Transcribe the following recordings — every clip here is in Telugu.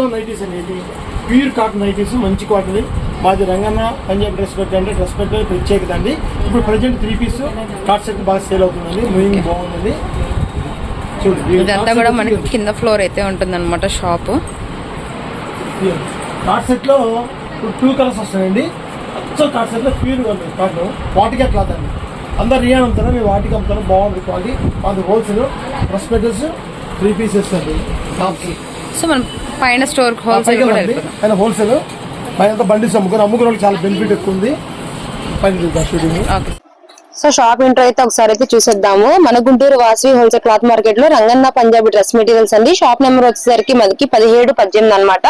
మొత్తం నైటీస్ అండి ఇది ప్యూర్ కాటన్ నైటీస్ మంచి క్వాలిటీ మాది రంగన్న పంజాబ్ డ్రెస్ పెట్టి అంటే డ్రెస్ పెట్టి ప్రత్యేకత అండి. ఇప్పుడు present three piece cot set బాగా సేల్ అవుతుందండి. మూవింగ్ బాగుందండి. చూడండి ఇదంతా కూడా మనకి కింద ఫ్లోర్ అయితే ఉంటుంది అనమాట షాప్ కాట్ సెట్లో ఇప్పుడు టూ కలర్స్ వస్తాయండి. అచ్చం కాట్ సెట్లో ప్యూర్ కాటన్ వాటికే క్లాత్ అండి. అందరు రియాన్ అమ్ముతారా మేము వాటికి అమ్ముతారు. బాగుంది క్వాలిటీ మాది హోల్సేల్ డ్రెస్ పెట్టేసి త్రీ పీసెస్ అండి. టాప్స్ సో మనం పైన స్టోర్ హోల్సేల్ ఆయన హోల్సేల్. పైన బండిస్ అమ్ముకుని అమ్ముకునే చాలా బెనిఫిట్ ఎక్కువ ఉంది. పైన shooting. Okay so shop inter అయితే ఒకసారి అయితే చూసేద్దాము. మన గుంటూరు వాసవి హోల్సేల్ క్లాత్ మార్కెట్లో రంగన్న పంజాబీ డ్రెస్ మెటీరియల్స్ అండి. షాప్ నెంబర్ వచ్చేసరికి మనకి పదిహేడు పద్దెనిమిది అన్నమాట.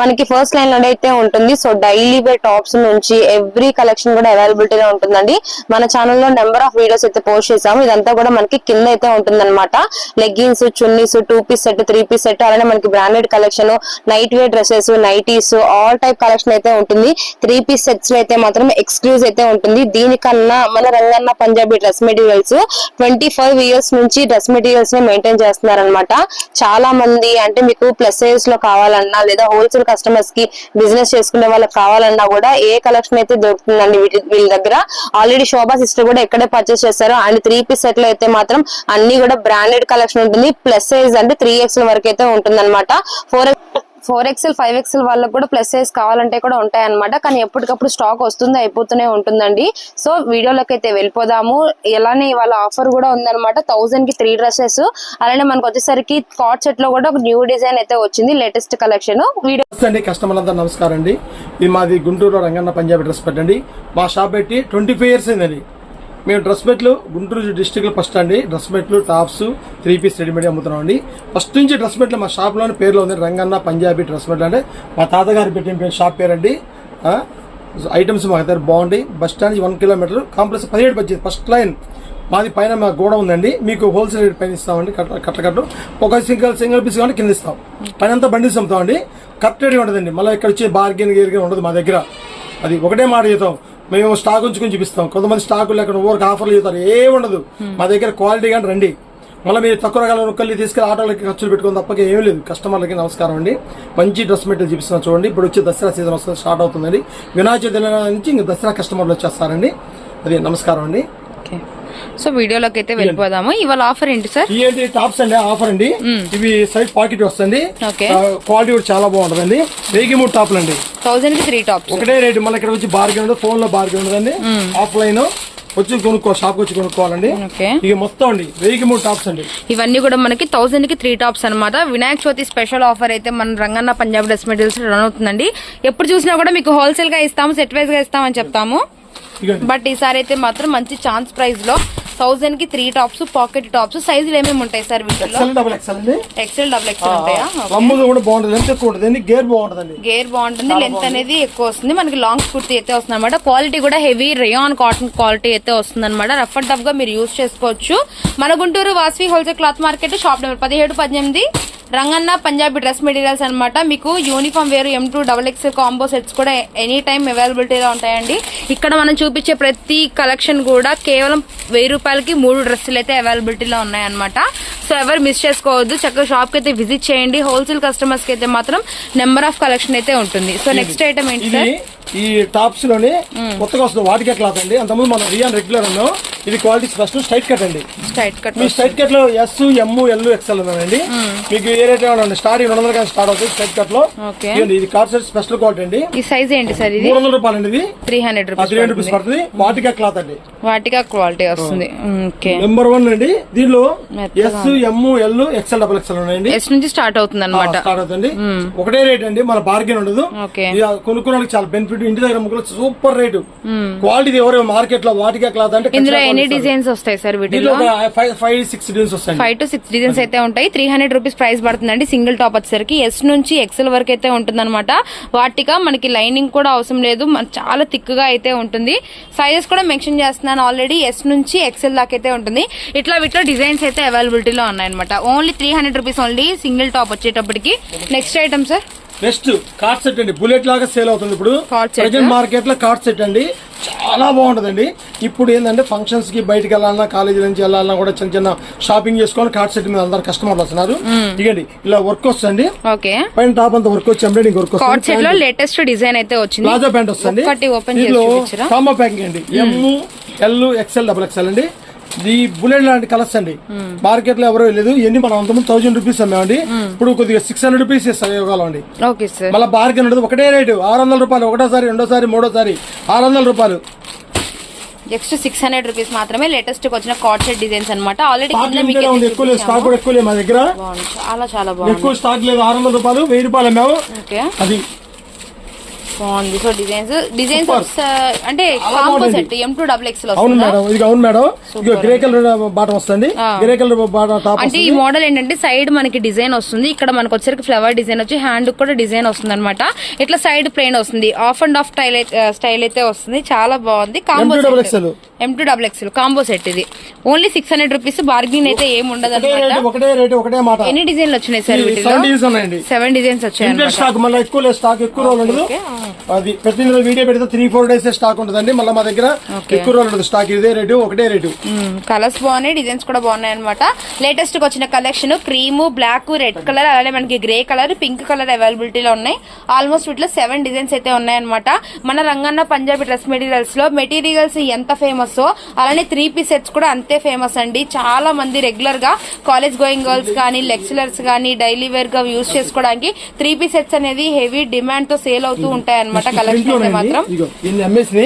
మనకి ఫస్ట్ లైన్లో అయితే ఉంటుంది. సో డైలీ వేర్ టాప్స్ నుంచి ఎవ్రీ కలెక్షన్ కూడా అవైలబిలిటీ ఉంటుందండి. మన ఛానల్లో నెంబర్ ఆఫ్ వీడియోస్ అయితే పోస్ట్ చేసాము ఇదంతా కూడా మనకి కింద అయితే ఉంటుంది అనమాట leggings chunnis two piece set three piece set అలానే మనకి branded collection night wear dresses nighties all type collection అయితే ఉంటుంది. త్రీ పీస్ సెట్స్లో అయితే మాత్రం ఎక్స్క్లూజ్ అయితే ఉంటుంది. దీనికన్నా మన Ranganna Punjabi dress materials twenty five years నుంచి డ్రెస్ మెటీరియల్స్ని మెయింటైన్ చేస్తున్నారనమాట చాలా మంది అంటే మీకు ప్లస్ సైజ్లో కావాలన్నా లేదా హోల్సేల్ కస్టమర్స్కి బిజినెస్ చేసుకునే వాళ్ళకి కావాలన్నా కూడా ఏ కలెక్షన్ అయితే దొరుకుతుందండి వీళ్ళ దగ్గర. ఆల్రెడీ శోభా సిస్టర్ కూడా ఎక్కడే పర్చేస్ చేస్తారు అండ్ త్రీ పీస్ సెట్లో అయితే మాత్రం అన్ని కూడా బ్రాండెడ్ కలెక్షన్ ఉంటుంది. ప్లస్ సైజ్ అంటే త్రీ ఎక్స్ వరకు అయితే ఉంటుంది అనమాట four four XL five XL వాళ్ళకి కూడా ప్లస్ సైజ్ కావాలంటే కూడా ఉంటాయన్నమాట. కానీ ఎప్పటికప్పుడు స్టాక్ వస్తుంది అయిపోతూనే ఉంటుందండి. సో వీడియోలోకి అయితే వెళ్ళిపోదాము. ఎలానే వాళ్ళ ఆఫర్ కూడా ఉందన్నమాట. థౌసండ్కి త్రీ డ్రెస్సెస్. అలానే మనకు వచ్చేసరికి కాట్ సెట్లో కూడా ఒక న్యూ డిజైన్ అయితే వచ్చింది లేటెస్ట్ కలెక్షన్. వీడియో కస్టమర్లందరూ నమస్కారం అండి. ఇది మాది గుంటూరు రంగన్న పంజాబీ డ్రెస్ పెట్టండి. మా షాప్ పెట్టి ట్వంటీ ఫైవ్ ఇయర్స్ అయిందండి. మేము డ్రెస్ మెట్లు గుంటూరు డిస్టిక్లో ఫస్ట్ అండి. డ్రెస్ మెట్లు టాప్స్ త్రీ పీస్ రెడీమేడ్ అమ్ముతున్నాం అండి. ఫస్ట్ నుంచి డ్రెస్ మెట్లు మా షాప్లోని పేర్లో ఉంది రంగన్న పంజాబీ డ్రెస్ మెట్లు అంటే మా తాతగారు పెట్టిన పేరు షాప్ పేరండి. ఐటమ్స్ మా దగ్గర బాగుంటాయి bus stand one kilometre complex పదిహేడు బడ్జెట్ ఫస్ట్ లైన్. మాది పైన మా గోడ ఉందండి. మీకు హోల్సేల్ రేట్ పైన ఇస్తామండి. కట్ట కట్టకట్టు ఒక సింగిల్ సింగిల్ పీస్ కానీ కింద ఇస్తాం. పైన అంతా బండిస్ అమ్ముతామండి కరెక్ట్ రేట్ ఉంటుందండి. మళ్ళీ ఇక్కడ వచ్చి బార్గెన్ గీర్గెన్ ఉండదు మా దగ్గర. అది ఒకటే మాట చెప్తాం. మేము స్టాక్ ఉంచుకొని చూపిస్తాం. కొంతమంది స్టాక్ లేకుండా ఊరికి ఆఫర్లు చెప్తారు ఏ ఉండదు. మా దగ్గర క్వాలిటీ కానీ రండి. మళ్ళీ మీరు తక్కువ రకాల నొక్కల్ని తీసుకెళ్ళి ఆటోలకి ఖర్చులు పెట్టుకుని తప్పక ఏమీ లేదు. కస్టమర్లకి నమస్కారం అండి. మంచి డ్రెస్ మెటీరియల్ చూపిస్తున్నాం చూడండి. ఇప్పుడు వచ్చి దసరా సీజన్ వస్తుంది స్టార్ట్ అవుతుందండి. వినాయక చవితి నుంచి ఇంక దసరా కస్టమర్లు వచ్చేస్తారండి. అది నమస్కారం అండి. ఓకే. సో వీడియోలోకి అయితే వెళ్ళిపోదాము. ఇవాళ ఆఫర్ ఏంటి సార్ ఏంటి టాప్స్ అండి ఆఫర్ అండి. ఇవి సైడ్ పాకెట్ వస్తుంది. ఓకే. క్వాలిటీ కూడా చాలా బాగుంటుందండి. వెయ్యి మూడు టాప్లు అండి. థౌసండ్కి త్రీ టాప్స్ ఒకటే రేటు మళ్ళీ ఇక్కడ వచ్చి బార్గెన్ ఉండదు ఫోన్లో బార్గెన్ ఉండదండి. ఆఫ్లైన్ వచ్చి కొనుక్కో షాప్ వచ్చి కొనుక్కోవాలండి. ఓకే. ఇక మొత్తం అండి వెయ్యికి మూడు టాప్స్ అండి. ఇవన్నీ కూడా మనకి థౌసండ్కి త్రీ టాప్స్ అనమాట వినాయక చవితి స్పెషల్ ఆఫర్ అయితే మన Ranganna Punjab dress materials run అవుతుందండి. ఎప్పుడు చూసినా కూడా మీకు హోల్సేల్గా ఇస్తాము సెట్ వైజ్గా ఇస్తామని చెప్తాము. బట్ ఈసారి అయితే మాత్రం మంచి ఛాన్స్ ప్రైస్లో థౌసండ్కి త్రీ టాప్స్ పాకెట్ టాప్స్ సైజులు ఏమేమి ఉంటాయి సార్ డబుల్ ఎక్సెల్ అండి. ఎక్సెల్ డబుల్ ఎక్సెల్ ఉంటాయా? కూడా బాగుంటుంది. గేర్ గేర్ బాగుంటుంది. లెంత్ అనేది ఎక్కువ వస్తుంది. మనకి లాంగ్ కుర్తీ అయితే వస్తుంది అనమాట క్వాలిటీ కూడా హెవీ రేయాన్ కాటన్ క్వాలిటీ అయితే వస్తుంది అనమాట రఫ్ అండ్ టఫ్గా మీరు యూస్ చేసుకోవచ్చు. మన Guntur Vasavi wholesale cloth market shop number పదిహేడు పద్దెనిమిది. రంగన్న పంజాబీ డ్రెస్ మెటీరియల్స్ అనమాట మీకు యూనిఫామ్ వేరు M two double X combo sets కూడా ఎనీ టైం అవైలబిలిటీలో ఉంటాయండి. ఇక్కడ మనం చూపించే ప్రతి కలెక్షన్ కూడా కేవలం వెయ్యి రూపాయలకి మూడు డ్రెస్సులు అయితే అవైలబిలిటీలో ఉన్నాయన్నమాట. సో ఎవరు మిస్ చేసుకోవద్దు. చక్కగా షాప్కి అయితే విజిట్ చేయండి. హోల్సేల్ కస్టమర్స్కి అయితే మాత్రం నెంబర్ ఆఫ్ కలెక్షన్ అయితే ఉంటుంది. సో నెక్స్ట్ ఐటమ్ ఏంటి సార్ ఈ టాప్స్లోని కొత్తగా వస్తుంది వాటికే క్లాత్ అండి. అంతకుముందు మనం రియాన్ రెగ్యులర్ ఉన్నాం. ఇది క్వాలిటీ ఫస్ట్ స్ట్రైట్ కట్ అండి. స్ట్రైట్ కట్ మీ స్ట్రైట్ కట్లో ఎస్ ఎమ్ ఎల్ ఎక్స్ఎల్ ఉందండి మీకు ఏ రేట్ ఉండండి స్టార్టింగ్ రెండు వందల కానీ స్టార్ట్ అవుతుంది స్ట్రైట్ కట్లో. ఇది కార్ సెట్ స్పెషల్ క్వాలిటీ అండి. ఈ సైజ్ ఏంటి సార్ ఇది? మూడు వందల రూపాయలు అండి ఇది. Three hundred three rupees hundred rupees పడుతుంది. వాటికా క్లాత్ అండి. వాటిగా క్వాలిటీ వస్తుంది. ఓకే నెంబర్ వన్ అండి. దీనిలో S M L XL double XL ఉన్నాయండి. ఎస్ నుంచి స్టార్ట్ అవుతుంది అనమాట స్టార్ట్ అవుతుంది ఒకటే రేట్ అండి మన బార్గెన్ ఉండదు. వాళ్ళకి చాలా బెనిఫిట్ ఇంటి దగ్గర ముగ్గురు సూపర్ రేటు క్వాలిటీ ఎవరు మార్కెట్లో వాటికా క్లాత్ అంటే ఇందులో ఎన్ని. డిజైన్స్ వస్తాయి సార్ వీటిలో? ఫైవ్ సిక్స్ డిజైన్స్ వస్తాయి ఫైవ్ టు సిక్స్ డిజైన్స్ అయితే ఉంటాయి. త్రీ హండ్రెడ్ రూపీస్ ప్రైస్ పడుతుందండి సింగిల్ టాప్ వచ్చేసరికి. ఎస్ నుంచి ఎక్సెల్ వరకు అయితే ఉంటుందన్నమాట. వాటిగా మనకి లైనింగ్ కూడా అవసరం లేదు. మన- చాలా థిక్గా అయితే ఉంటుంది. సైజెస్ కూడా మెన్షన్ చేస్తున్నాను ఆల్రెడీ ఎస్ నుంచి ఎక్సెల్ దాకా అయితే ఉంటుంది. ఇట్లా వీటిలో డిజైన్స్ అయితే అవైలబిలిటీలో ఉన్నాయన్నమాట. Only three hundred rupees only single top వచ్చేటప్పటికి. Next item sir next cord set అండి. బుల్లెట్ లాగా సేల్ అవుతుంది ఇప్పుడు. ప్రజెంట్ మార్కెట్లో కార్డ్ సెట్ అండి. చాలా బాగుంటదండి. ఇప్పుడు ఏంటంటే ఫంక్షన్స్కి బయటకు వెళ్ళాలన్నా కాలేజీ నుంచి వెళ్ళాలన్నా కూడా చిన్న చిన్న షాపింగ్ చేసుకొని కార్డ్ సెట్ మీద అందరు కస్టమర్లు వస్తున్నారు. ఇదండి ఇలా వర్క్ వస్తుంది ఓకే పైన టాప్ అంతా వర్క్ వచ్చి ఎంబ్రాయిడింగ్ వర్క్ వస్తుంది. లేటెస్ట్ డిజైన్ అయితే వచ్చింది. ప్లాజో ప్యాంట్ వస్తుంది. దీనిలో కాంబో ప్యాకింగ్ అండి. M L XL double XL అండి. ఈ బుల్లెట్ లాంటి కలర్స్ అండి. మార్కెట్లో ఎవరో లేదు. ఎన్ని మనం అంతమంది థౌసండ్ రూపీస్ అమ్మామండి. ఇప్పుడు కొద్దిగా సిక్స్ హండ్రెడ్ రూపీస్ ఇస్తాం ఇవ్వగలం అండి మళ్ళీ బార్గెన్ ఉండదు. ఒకటే రేటు. ఆరు వందల రూపాయలు. ఒకటోసారి రెండోసారి మూడోసారి. ఆరు వందల రూపాయలు. నెక్స్ట్ సిక్స్ హండ్రెడ్ రూపీస్ మాత్రమే లేటెస్ట్ వచ్చిన కార్డ్ సెట్ డిజైన్స్ అనమాట ఆల్రెడీ ఎక్కువ లేదు. స్టాక్ కూడా ఎక్కువ లేదు మా దగ్గర. చాలా చాలా బాగుంది. ఎక్కువ స్టాక్ లేదు. ఆరు వందల రూపాయలు. వెయ్యి రూపాయలు అమ్మాము. అది బాగుంది సో డిజైన్స్ డిజైన్స్. అంటే combo. Set M two double X అవును మేడం. ఇది అవును మేడం. ఇదిగో గ్రే కలర్ బాటం వస్తుంది. గ్రే కలర్ బాటం టాప్ అంటే ఈ మోడల్ ఏంటంటే సైడ్ మనకి డిజైన్ వస్తుంది. ఇక్కడ మనకు వచ్చరికి ఫ్లవర్ డిజైన్ వచ్చి హ్యాండ్ కూడా డిజైన్ వస్తుంది అనమాట ఇట్లా సైడ్ ప్లేన్ వస్తుంది. Half and half style style అయితే వస్తుంది. చాలా బాగుంది. Combo M2 double XL. M two double X combo set ఇది. Only six hundred rupees bargaining అయితే ఏం ఉండదు అనమాట ఎన్ని డిజైన్లు వచ్చినాయి సార్ సెవెన్ డిజైన్స్ వచ్చాయి స్టాక్ ఎక్కువ లేదు స్టాక్ ఎక్కువ రోజులు. అది ప్రతి నెల వీడియో పెడితే త్రీ ఫోర్ డేస్ స్టాక్ ఉంటుందండి. మళ్ళీ మా దగ్గర. ఎక్కువ రోజులు ఉండదు. స్టాక్ ఇదే రేటు ఒకటే రేటు. కలర్స్ బాగున్నాయి డిజైన్స్ కూడా బాగున్నాయి అనమాట లేటెస్ట్ వచ్చిన collection cream black red colour అలానే మనకి గ్రే కలర్ పింక్ కలర్ అవైలబిలిటీలో ఉన్నాయి. ఆల్మోస్ట్ వీటిలో సెవెన్ డిజైన్స్ అయితే ఉన్నాయన్నమాట మన రంగన్న పంజాబీ డ్రెస్ మెటీరియల్స్లో మెటీరియల్స్ ఎంత ఫేమస్ అలానే త్రీ పీస్ సెట్స్ కూడా అంతే ఫేమస్ అండి. చాలా మంది రెగ్యులర్గా కాలేజ్ గోయింగ్ గర్ల్స్ కానీ లెక్చరర్స్ కానీ డైలీ వేర్గా యూస్ చేసుకోవడానికి త్రీ పీస్ సెట్స్ అనేది హెవీ డిమాండ్తో సేల్ అవుతూ ఉంటాయి. అనమాట కలెక్షన్ అయితే మాత్రం. ఇన్ని అమ్మేసి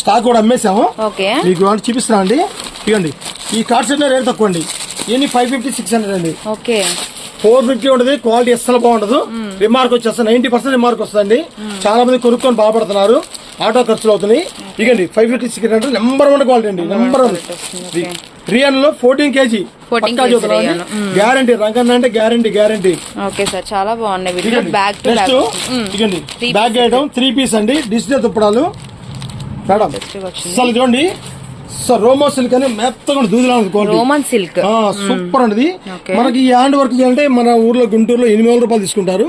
స్టాక్ కూడా అమ్మేసాము. ఓకే. మీకు అంటే చూపిస్తున్నా అండి? ఇవ్వండి ఈ కార్డ్ సెట్ రేట్ తక్కువ అండి. ఇవన్నీ ఫైవ్ ఫిఫ్టీ సిక్స్ హండ్రెడ్ అండి. ఓకే. ఫోర్ ఫిఫ్టీ ఉంటుంది క్వాలిటీ అస్సలు బాగుండదు. రిమార్క్ వచ్చేస్తుంది. నైన్టీ పర్సెంట్ రిమార్క్ వస్తుంది చాలా మంది కొనుక్కొని బాగుపడుతున్నారు ఆటో ఖర్చులు అవుతున్నాయి. ఇగండి five fifty six hundred number one quality అండి number one రియాన్లో fourteen KG 14 kg Rayon. Guarantee Ranganna అంటే గ్యారంటీ గ్యారంటీ ఓకే సార్ చాలా బాగున్నాయి. Bag next bag item three piece అండి. డిజిటల్ దుప్పడాలు మేడం అసలు చూడండి సార్ రోమో సిల్క్ అని మెత్తగా దూదిలా రోమన్ సిల్క్. సూపర్ అండి. మనకి ఈ హ్యాండ్ వర్క్ చేయాలంటే మన ఊర్లో గుంటూరులో ఎనిమిది వందల రూపాయలు తీసుకుంటారు.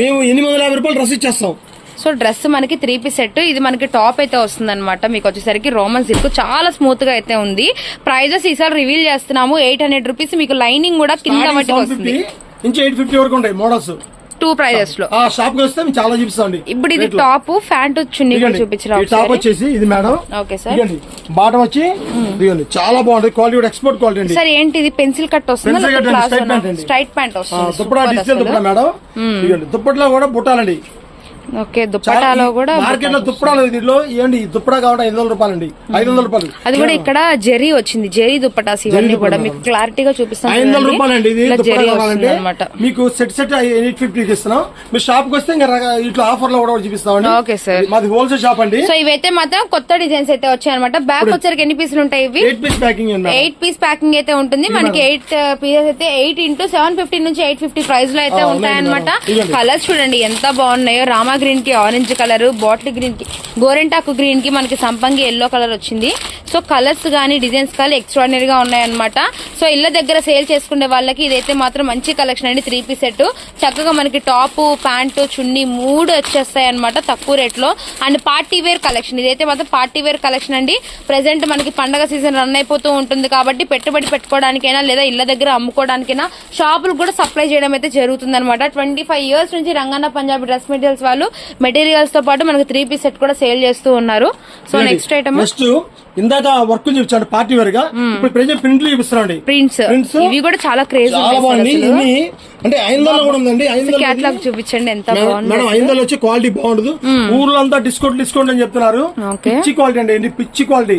మేము ఎనిమిది వందల యాభై రూపాయలు డ్రెస్ ఇచ్చేస్తాం. సో డ్రెస్ మనకి త్రీ పీస్ సెట్. ఇది మనకి టాప్ అయితే వస్తుంది అనమాట మీకు వచ్చేసరికి రోమన్ సిల్క్. చాలా స్మూత్గా అయితే ఉంది. ప్రైజెస్ ఈసారి రివీల్ చేస్తున్నాము. ఎయిట్ హండ్రెడ్ రూపీస్ మీకు లైనింగ్ కూడా కింద మట్టి వస్తుంది. ఫిఫ్టీ నుంచి ఎయిట్ ఫిఫ్టీ వరకు ఉంటాయి మోడల్స్ టూ ప్రైజెస్లో. షాప్ వస్తే చాలా చూపిస్తామండి ఇప్పుడు ఇది టాప్ ప్యాంట్ చున్నీ కూడా చూపించరా టాప్ వచ్చేసి ఇది మేడం. ఓకే సార్ బాటం వచ్చి ఇదిగోండి. చాలా బాగుంటుంది క్వాలిటీ కూడా ఎక్స్పోర్ట్ క్వాలిటీ అండి. సార్ ఏంటి ఇది? పెన్సిల్ కట్ వస్తుందా. స్ట్రైట్ ప్యాంట్ వస్తుంది. దుప్పటా Super డిజిటల్ అసలు. దుప్పటా మేడం. ఇదిగోండి. దుప్పట్లో కూడా బుట్టాలండి. ఓకే దుప్పటాలో కూడా మార్కెట్లో దుప్పడాలు దీంట్లో ఏంటి? ఈ దుప్పడా కావడం ఐదు వందల రూపాయలు అండి. ఐదు వందల రూపాయలు. అది కూడా ఇక్కడ జెరీ వచ్చింది. జెరీ దుప్పటాస్ ఇవన్నీ కూడా మీకు క్లారిటీగా చూపిస్తాను ఐదు వందల చూడండి. రూపాయలు అండి ఇది ఇలా దుప్పటా జెరీ కావాలంటే. వస్తుంది అనమాట మీకు సెట్ సెట్ ఎయిట్ ఫిఫ్టీకి ఇస్తున్నాం. మీరు షాప్కి వస్తే ఇంకా ఇట్లా ఆఫర్లో కూడా చూపిస్తామండి. Okay sir. మాది హోల్సేల్ షాప్ అండి. సో ఇవైతే మాత్రం కొత్త డిజైన్స్ అయితే వచ్చాయి అనమాట బ్యాక్ వచ్చరికి ఎన్ని పీసులు ఉంటాయి ఇవి? ఎయిట్ పీస్ ప్యాకింగ్ అండి మేడం. ఎయిట్ పీస్ ప్యాకింగ్ అయితే ఉంటుంది. మనకి ఎయిట్ పీసెస్ అయితే ఎయిట్ ఇంటూ సెవెన్ ఫిఫ్టీ నుంచి ఎయిట్ ఫిఫ్టీ ప్రైస్లో అయితే ఆ, ఉంటాయి ఉన్నాయండి అనమాట మేడం. ఇదిగోండి. కలర్స్ చూడండి ఎంత బాగున్నాయో. రామా గ్రీన్కి ఆరెంజ్ కలర్ బాటిల్ గ్రీన్కి గోరెంటాకు గ్రీన్కి మనకి సంపంగి ఎల్లో కలర్ వచ్చింది. సో కలర్స్ గానీ డిజైన్స్ కానీ ఎక్స్ట్రాడినరీ గా ఉన్నాయన్నమాట. సో ఇళ్ళ దగ్గర సేల్ చేసుకునే వాళ్ళకి ఇదైతే మాత్రం మంచి కలెక్షన్ అండి త్రీ పీస్ సెట్ చక్కగా మనకి టాప్ ప్యాంటు చున్నీ మూడు వచ్చేస్తాయి అనమాట తక్కువ రేట్లో అండ్ పార్టీ వేర్ కలెక్షన్ ఇదైతే మాత్రం పార్టీ వేర్ కలెక్షన్ అండి. ప్రెసెంట్ మనకి పండగ సీజన్ రన్ అయిపోతూ ఉంటుంది కాబట్టి పెట్టుబడి పెట్టుకోవడానికైనా లేదా ఇళ్ళ దగ్గర అమ్ముకోవడానికైనా షాపులు కూడా సప్లై చేయడం అయితే జరుగుతుంది అనమాట ట్వంటీ ఫైవ్ ఇయర్స్ నుంచి రంగన్న పంజాబీ డ్రెస్ మెటీరియల్స్ వాళ్ళు మెటీరియల్స్తో పాటు మనకి త్రీ పీస్ సెట్ కూడా సేల్ చేస్తూ ఉన్నారు. సో నెక్స్ట్ ఐటమ్ ఇందాక వర్క్ చూపించాడు పార్టీ వేర్గా ఇప్పుడు ప్రజెంట్ ప్రింట్లు చూపిస్తున్నాండి ప్రింట్స్ Prints? ఇవి కూడా చాలా క్రేజ్ చాలా బాగుంది ఇన్ని అంటే ఐందల్లో కూడా ఉందండి. ఐందల్ క్యాట్లాగ్ చూపించండి ఎంత మేడం బాగుంది. మేడం ఐందల్ వచ్చి క్వాలిటీ బాగుండదు. ఊర్లో అంతా డిస్కౌంట్ డిస్కౌంట్ అని చెప్తున్నారు. పిచ్చి క్వాలిటీ అండి పిచ్చి క్వాలిటీ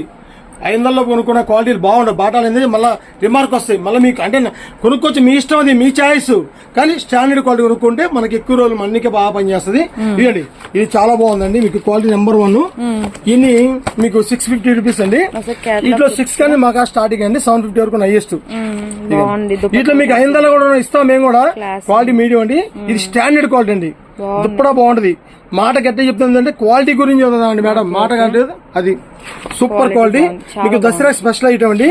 ఐందల్లో కొనుక్కున్న క్వాలిటీలు బాగుండవు. బాటాలు అనేది మళ్ళీ రిమార్క్ వస్తాయి. మళ్ళీ మీకు అంటే కొనుక్కొచ్చి మీ ఇష్టం అది మీ చాయిస్ కానీ స్టాండర్డ్ క్వాలిటీ కొనుక్కుంటే మనకి ఎక్కువ రోజులు మన్నికే బాగా పనిచేస్తుంది. ఇదండి ఇది చాలా బాగుందండి. మీకు క్వాలిటీ నెంబర్ వన్ ఇది మీకు సిక్స్ ఫిఫ్టీ రూపీస్ అండి. ఇట్లా సిక్స్ కానీ మాకు స్టార్టింగ్ అండి. సెవెన్ ఫిఫ్టీ వరకు హైయెస్ట్ ఇట్లా మీకు ఐందల్లో కూడా ఇస్తాం మేము కూడా. క్వాలిటీ మీడియం అండి. ఇది స్టాండర్డ్ క్వాలిటీ అండి. దుప్పటా బాగుంటది. మాట గట్టి చెప్తుంది అంటే క్వాలిటీ గురించి చెప్తుందండి మేడం. మాట కంటే అది సూపర్ క్వాలిటీ మీకు దసరా స్పెషల్ ఐటమ్ అండి.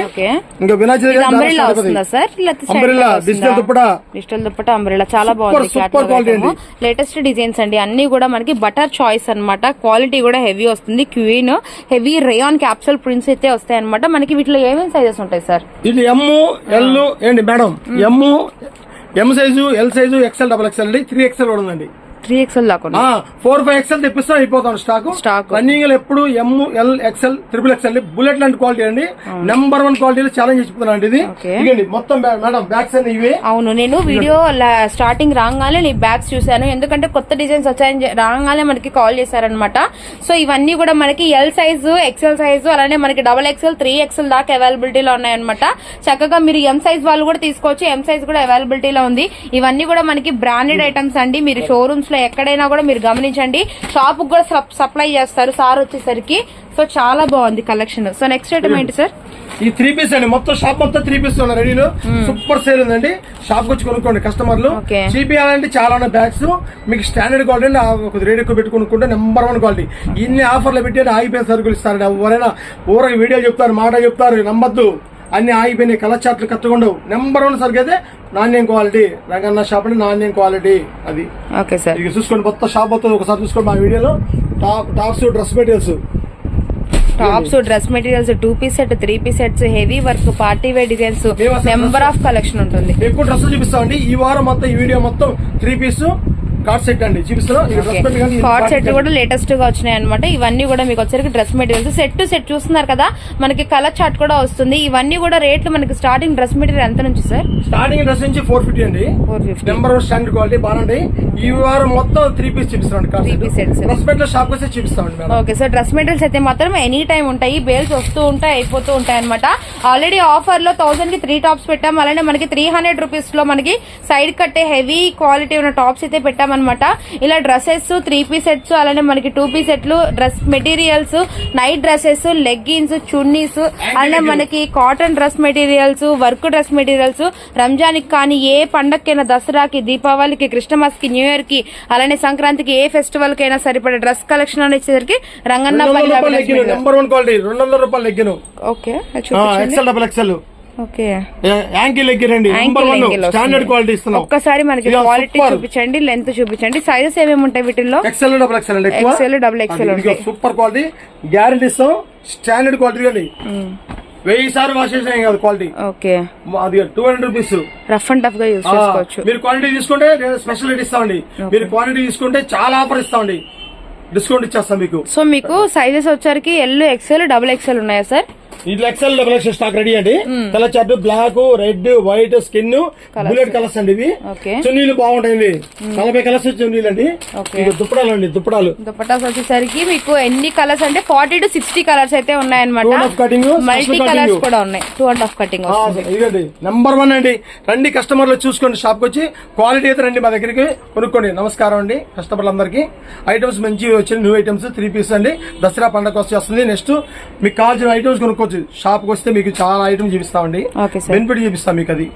ఇంకా Vinayaka umbrella digital dupatta. Digital dupatta umbrella చాలా బాగుంది super quality లేటెస్ట్ డిజైన్స్ అండి. అన్ని కూడా మనకి బటర్ చాయిస్ అన్నమాట. క్వాలిటీ కూడా హెవీ వస్తుంది. Queen heavy rayon capsule prints అయితే వస్తాయి అనమాట మనకి వీటిలో ఏమేమి సైజెస్ ఉంటాయి సార్? ఇది ఎమ్ ఎల్ ఏంటి madam? M M size L size XL double XL అండి. త్రీ ఎక్సెల్ కూడా ఉందండి. త్రీ ఎక్స్ఎల్ దాకా. ఫోర్ ఫైవ్ ఎక్సెల్ తెప్పిస్తాం అయిపోతాం స్టాక్ Stock. రన్నింగ్ ఎప్పుడు M L XL triple XL bullet లాంటి క్వాలిటీ అండి. నెంబర్ వన్ క్వాలిటీలో ఛాలెంజ్ ఇచ్చిపోతున్నాను అండి ఇది. మొత్తం మేడం బ్యాగ్స్ అన్ని ఇవి. అవును నేను వీడియో స్టార్టింగ్ రాగానే నీ బ్యాగ్స్ చూశాను. ఎందుకంటే కొత్త డిజైన్స్ వచ్చాయని రాగానే మనకి కాల్ చేశారనమాట సో ఇవన్నీ కూడా మనకి ఎల్ సైజు ఎక్సెల్ సైజు అలానే మనకి డబల్ ఎక్సెల్ త్రీ ఎక్సెల్ దాకా అవైలబిలిటీలో ఉన్నాయన్నమాట. చక్కగా మీరు ఎం సైజ్ వాళ్ళు కూడా తీసుకోవచ్చు. ఎం సైజ్ కూడా అవైలబిలిటీలో ఉంది. ఇవన్నీ కూడా మనకి బ్రాండెడ్ ఐటమ్స్ అండి. మీరు షోరూమ్స్ లో ఎక్కడైనా కూడా మీరు గమనించండి. షాప్ కూడా సప్- సప్లై చేస్తారు. సార్ వచ్చేసరికి. సో చాలా బాగుంది కలెక్షన్ సో నెక్స్ట్ ఐటమ్ ఏంటి సార్ ఈ త్రీ పీస్ అండి. మొత్తం షాప్ మొత్తం త్రీ పీస్ ఉన్నాయి. రెడీలో సూపర్ సేల్ ఉందండి. షాప్ వచ్చి కొనుక్కోండి కస్టమర్లు. చూపించాలంటే చాలా ఉన్నాయి బ్యాగ్స్ మీకు స్టాండర్డ్ క్వాలిటీ అండి. రేట్ ఎక్కువ పెట్టి కొనుక్కుంటే నెంబర్ వన్ క్వాలిటీ ఇన్ని ఆఫర్లు పెట్టి ఆగిపోయిన సరుకులు ఇస్తారండి. ఎవరైనా ఊరకి వీడియో చెప్తారు మాట చెప్తారు నమ్మద్దు. అన్ని ఆగిపోయినాయి. కలర్ చాట్లు కట్టుకుండవు నెంబర్ వన్ సరుకు అయితే నాణ్యం క్వాలిటీ రంగన్న షాప్ అంటే నాణ్యం క్వాలిటీ అది. Okay sir. ఇక చూసుకోండి మొత్తం షాప్ మొత్తం ఒకసారి చూసుకోండి మా వీడియోలో. Top tops dress materials tops dress materials two piece set three piece sets heavy work party wear designs number of collection ఉంటుంది. ఎక్కువ డ్రెస్ చూపిస్తామండి. ఈ వారం మొత్తం ఈ వీడియో మొత్తం త్రీ పీస్ కార్డ్ సెట్ అండి కార్డ్. కూడా లేటెస్ట్గా వచ్చినాయి అనమాట ఇవన్నీ కూడా మీకు వచ్చరికి dress materials. Set to set చూస్తున్నారు కదా మనకి కలర్ చార్ట్ కూడా వస్తుంది. ఇవన్నీ కూడా రేట్లు మనకి స్టార్టింగ్ డ్రెస్ మెటీరియల్ ఎంత నుంచి సార్ స్టార్టింగ్ డ్రెస్ నుంచి ఫోర్ ఫిఫ్టీ అండి. నెంబర్ వన్ స్టాండర్డ్ క్వాలిటీ బాగుంటాయి ఈ వారం మొత్తం త్రీ పీస్ చూపిస్తామండి sets. డ్రెస్ మెటీరియల్ షాప్ వస్తే చూపిస్తామండి madam. Okay so dress materials అయితే మాత్రం ఎనీ టైం ఉంటాయి. బేల్స్ వస్తూ ఉంటాయి అయిపోతూ ఉంటాయి అనమాట ఆల్రెడీ ఆఫర్లో థౌసండ్కి త్రీ టాప్స్ పెట్టాం. అలానే మనకి త్రీ హండ్రెడ్ రూపీస్లో మనకి సైడ్ కట్టే హెవీ క్వాలిటీ ఉన్న టాప్స్ అయితే పెట్టామన్నమాట ఇలా డ్రెస్సెస్ త్రీ పీస్ సెట్స్ అలానే మనకి టూ పీస్ సెట్లు dress materials night dresses leggings chunnis అలానే మనకి cotton dress materials work dress materials రంజాన్కి కానీ ఏ పండగకైనా దసరాకి దీపావళికి క్రిస్టమస్కి న్యూ ఇయర్కి అలానే సంక్రాంతికి ఏ ఫెస్టివల్ కైనా సరిపడే డ్రెస్ కలెక్షన్ అని వచ్చేసరికి రంగన్న రెండు వందల పంజాబీ రూపాయలు డ్రెస్ ఎగ్గిన మెటీరియల్. నెంబర్ వన్ క్వాలిటీ రెండు వందల రూపాయలు ఎగ్గిన ఓకే అది చూపించండి. XL double XL okay. Ankle ఎగ్గిరండి number ankle one ankle standard వస్తుంది. క్వాలిటీ ఇస్తున్నాం. ఒక్కసారి మనకి క్వాలిటీ. చూపించండి లెంత్ చూపించండి. సైజెస్ ఏమేమి ఉంటాయి వీటిల్లో ఎక్సెల్ డబుల్ ఎక్సెల్ అండి అది ఇదిగో ఉంటాయి. సూపర్ క్వాలిటీ గ్యారంటీ ఇస్తాం స్టాండర్డ్ క్వాలిటీ అండి వెయ్యి సార్లు వాష్ చేసాం కాదు క్వాలిటీ. ఓకే. అది two hundred rupees. Rough and టఫ్గా యూజ్ చేసుకోవచ్చు. మీరు క్వాలిటీ తీసుకుంటే నేను స్పెషల్ రేట్ ఇస్తామండి. మీరు క్వాలిటీ తీసుకుంటే చాలా ఆఫర్ ఇస్తామండి. డిస్కౌంట్ ఇచ్చేస్తాం మీకు. సో మీకు సైజెస్ వచ్చరికి ఎల్ ఎక్సెల్ డబుల్ ఎక్సెల్ ఉన్నాయా సార్? ఇట్లా XL double XL stock ready అండి. Colour chart black red white skin bullet colours అండి ఇవి. చున్నీలు బాగుంటాయి ఇవి నలభై కలర్స్ చున్నీలు అండి. దుప్పటాలు అండి దుప్పటాలు. దుపట్టాస్ వచ్చేసరికి మీకు ఎన్ని కలర్స్ అంటే ఫార్టీ టు సిక్స్టీ కలర్స్ అయితే ఉన్నాయన్నమాట. మల్టీ కలర్స్ కూడా ఉన్నాయి. టూ అండ్ హాఫ్ కటింగ్ ఇదండి. నెంబర్ వన్ అండి. రండి కస్టమర్లు చూసుకోండి షాప్కి వచ్చి. క్వాలిటీ అయితే రండి మా దగ్గరికి కొనుక్కోండి. నమస్కారం అండి కస్టమర్లందరికీ ఐటమ్స్ మంచి వచ్చిన న్యూ ఐటమ్స్ త్రీ పీస్ అండి. దసరా పండగ వస్తుంది. నెక్స్ట్ మీకు కావాల్సిన ఐటమ్స్ కొనుక్కోవచ్చు షాప్కి వస్తే మీకు చాలా ఐటమ్స్ చూపిస్తామండి బెనిఫిట్ చూపిస్తాం మీకు అది